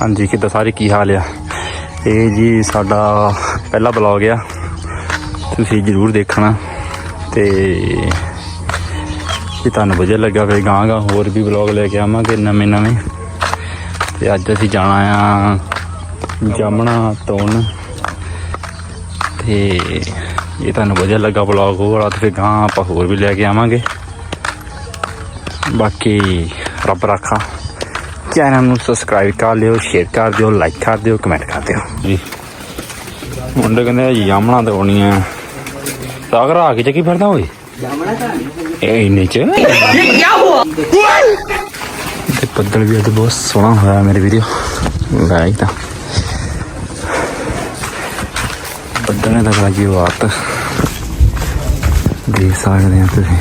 ਹਾਂਜੀ, ਕਿੱਦਾਂ ਸਾਰੇ ਕੀ ਹਾਲ ਆ? ਇਹ ਜੀ ਸਾਡਾ ਪਹਿਲਾ ਬਲੌਗ ਆ। ਤੁਸੀਂ ਜਰੂਰ ਦੇਖਣਾ ਤੇ ਜੇ ਤੁਹਾਨੂੰ ਵਧੀਆ ਲੱਗਾ ਫਿਰ ਗਾਂ ਗਾਂ ਹੋਰ ਵੀ ਬਲੌਗ ਲੈ ਕੇ ਆਵਾਂਗੇ ਨਵੇਂ ਨਵੇਂ। ਤੇ ਅੱਜ ਅਸੀਂ ਜਾਣਾ ਆ ਜਾਮਣਾ ਤੋਨ ਤੇ ਇਹ ਤੁਹਾਨੂੰ ਵਧੀਆ ਲੱਗਾ ਬਲੌਗ ਉਹ ਵਾਲਾ ਤੇ ਫਿਰ ਗਾਂ ਆਪਾਂ ਹੋਰ ਵੀ ਲੈ ਕੇ ਆਵਾਂਗੇ। ਬਾਕੀ ਰੱਬ ਰੱਖਾ। ਚੈਨਲ ਨੂੰ ਸਬਸਕ੍ਰਾਈਬ ਕਰ ਲਿਓ ਸ਼ੇਅਰ ਕਰ ਦਿਓ ਲਾਈਕ ਕਰ ਦਿਓ ਕਮੈਂਟ ਕਰ ਦਿਓ। ਜੀ। ਮੁੰਡੇ ਕਹਿੰਦੇ ਜਾਮਣਾ ਤੋੜਨੀ ਆ ਸਾਗਰ ਆ ਕੇ ਚੱਕੀ ਫਿਰਦਾ ਓਏ। ਇਹ ਇੰਨੇ ਚ। ਤੇ ਬੱਦਲ ਵੀ ਅੱਜ ਬਹੁਤ ਸੋਹਣਾ ਹੋਇਆ ਮੇਰੇ ਵੀਡੀਓ ਲਾਈਕ ਤਾਂ। ਬੱਦਲ ਨੇ ਤਾਂ ਲੱਗੀ ਬਾਤ ਦੇਖ ਸਕਦੇ ਆ ਤੁਸੀਂ।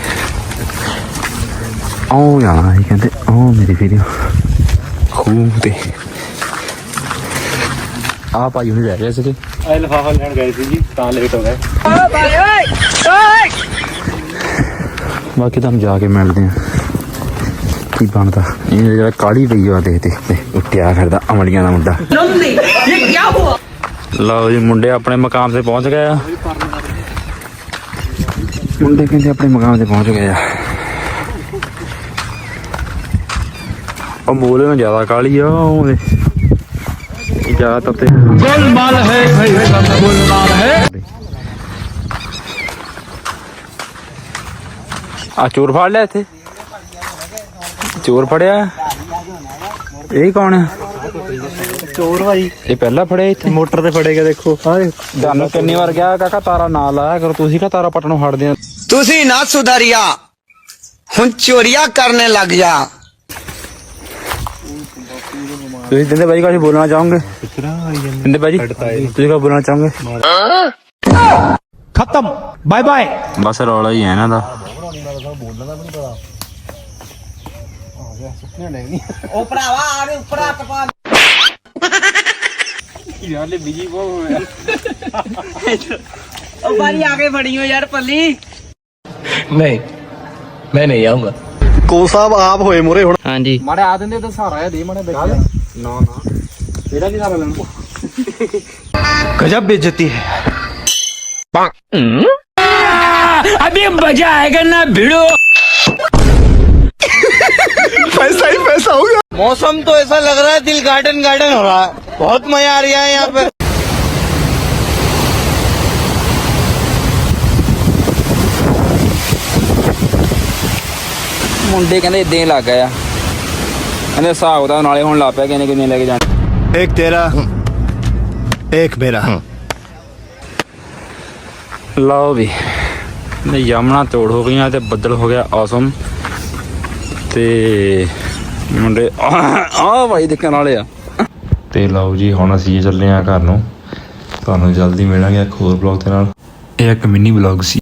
ਆਉ ਜਾਣਾ ਇਹ ਕਹਿੰਦੇ, ਆਉ ਮੇਰੀ ਵੀਡੀਓ ਖੂਬ ਤੇ। ਆ ਭਾਈ ਉਹਨੇ ਜਾ ਰਿਹਾ ਸੀ ਇਹ ਲਫਾਫਾ ਲੈਣ ਗਏ ਸੀ ਜੀ ਤਾਂ ਲੇਟ ਹੋ ਗਏ। ਬਾਕੀ ਤੁਹਾਨੂੰ ਜਾ ਕੇ ਮਿਲਦੇ ਆ ਕੀ ਬਣਦਾ? ਇਹ ਜਿਹੜਾ ਕਾਲੀ ਪਈ ਆ ਦੇਖ ਤੇ ਉੱਟਿਆ ਫਿਰਦਾ ਅਮਲੀਆਂ ਦਾ ਮੁੰਡਾ। ਲਓ ਜੀ ਮੁੰਡੇ ਆਪਣੇ ਮਕਾਮ ਤੇ ਪਹੁੰਚ ਗਏ ਆ। ਮੁੰਡੇ ਕਹਿੰਦੇ ਆਪਣੇ ਮਕਾਮ ਤੇ ਪਹੁੰਚ ਗਏ ਆ। ਅਮੋਲ ਨੂੰ ਜ਼ਿਆਦਾ ਕਾਲੀ ਆ ਉਹਦੇ। ਜ਼ਿਆਦਾ ਤੱਤੇ ਗੁਲਮਾਲ ਹੈ ਭਾਈ ਗੁਲਮਾਲ ਹੈ। ਆ ਚੋਰ ਫੜ ਲਿਆ ਇੱਥੇ। ਚੋਰ ਫੜਿਆ। ਇਹ ਕੌਣ ਹੈ ਚੋਰ ਭਾਈ। ਇਹ ਪਹਿਲਾਂ ਫੜਿਆ ਇੱਥੇ। ਮੋਟਰ ਤੇ ਫੜੇਗਾ ਦੇਖੋ। ਹਾਂ ਤੁਹਾਨੂੰ ਕਿੰਨੀ ਵਾਰ ਗਿਆ ਕਾਕਾ ਤਾਰਾ ਨਾ ਲਾਇਆ ਕਰ ਤੁਸੀਂ ਕਾ ਤਾਰਾ ਪਟਣੋਂ ਹਟਦੇ ਤੁਸੀਂ ਨਾ ਸੁਧਾਰੀਆ। ਹੁਣ ਚੋਰੀਆ ਕਰਨੇ ਲੱਗ ਜਾ। ਤੁਸੀਂ ਦਿੰਦੇ ਭਾਈ ਕੁਝ ਬੋਲਣਾ ਚਾਹੋਗੇ। ਦਿੰਦੇ ਭਾਈ ਤੁਸੀਂ ਕੁਝ ਬੋਲਣਾ ਚਾਹੋਗੇ। ਖਤਮ। Bye bye. ਬਸ ਰੌਲਾ ਹੀ ਹੈ ਇਹਨਾਂ ਦਾ। ਉਹ ਭਰਾਵਾ ਆਰੇ ਉੱਪਰ ਹੱਥ ਪਾ ਯਾਰ ਲੈ ਬਿਜ਼ੀ ਬਹੁਤ ਹੋਇਆ। ਉਹ ਬਾਰੀ ਆ ਕੇ ਫੜੀ ਹੋ ਯਾਰ ਪੱਲੀ। ਨਹੀਂ ਮੈਂ ਨਹੀਂ ਆਉਂਗਾ। ਕੋ ਸਾਹਿਬ ਆਪ ਹੋਏ ਮੁਰੇ ਹੁਣ। ਹਾਂਜੀ। ਮਾੜਾ ਆ ਦਿੰਦੇ ਤਾਂ ਸਹਾਰਾ ਦੇ ਮਾੜਾ ਬੱਚਾ ਨਾ ਨਾ ਇਹਦਾ ਕੀ ਸਹਾਰਾ ਲੈਣਾ ਗਜਬ ਬੇਇੱਜ਼ਤੀ ਹੈ अभी मजा आएगा ना भिड़ो ਪੈਸਾ ਹੀ ਪੈਸਾ ਹੋ ਗਿਆ मौसम तो ऐसा लग रहा है दिल गार्डन गार्डन हो रहा है बहुत मजा आ रहा है यहाँ पे ਮੁੰਡੇ ਕਹਿੰਦੇ ਇਦਾਂ ਹੀ ਲੱਗ ਗਏ ਕਹਿੰਦੇ ਹਿਸਾਬ ਦਾ ਨਾਲੇ ਹੁਣ ਲਾ ਪਿਆ ਕਿਨੇ ਕਿਨੇ ਲੈ ਕੇ ਜਾਣਾ। ਇੱਕ ਤੇਰਾ ਇੱਕ ਮੇਰਾ। ਲਓ ਵੀ ਨੇ ਯਮਨਾ ਤੋੜ ਹੋ ਗਈਆਂ ਤੇ ਬੱਦਲ ਹੋ ਗਿਆ ਔਸਮ। ਤੇ ਮੁੰਡੇ ਆ ਭਾਈ ਦੇਖਣ ਵਾਲੇ ਆ। ਤੇ ਲਓ ਜੀ ਹੁਣ ਅਸੀਂ ਚੱਲੇ ਆ ਘਰ ਨੂੰ। ਤੁਹਾਨੂੰ ਜਲਦੀ ਮਿਲਾਂਗੇ ਇੱਕ ਹੋਰ ਬਲੌਗ ਦੇ ਨਾਲ। ਇਹ ਇੱਕ ਮਿੰਨੀ ਬਲੌਗ ਸੀ।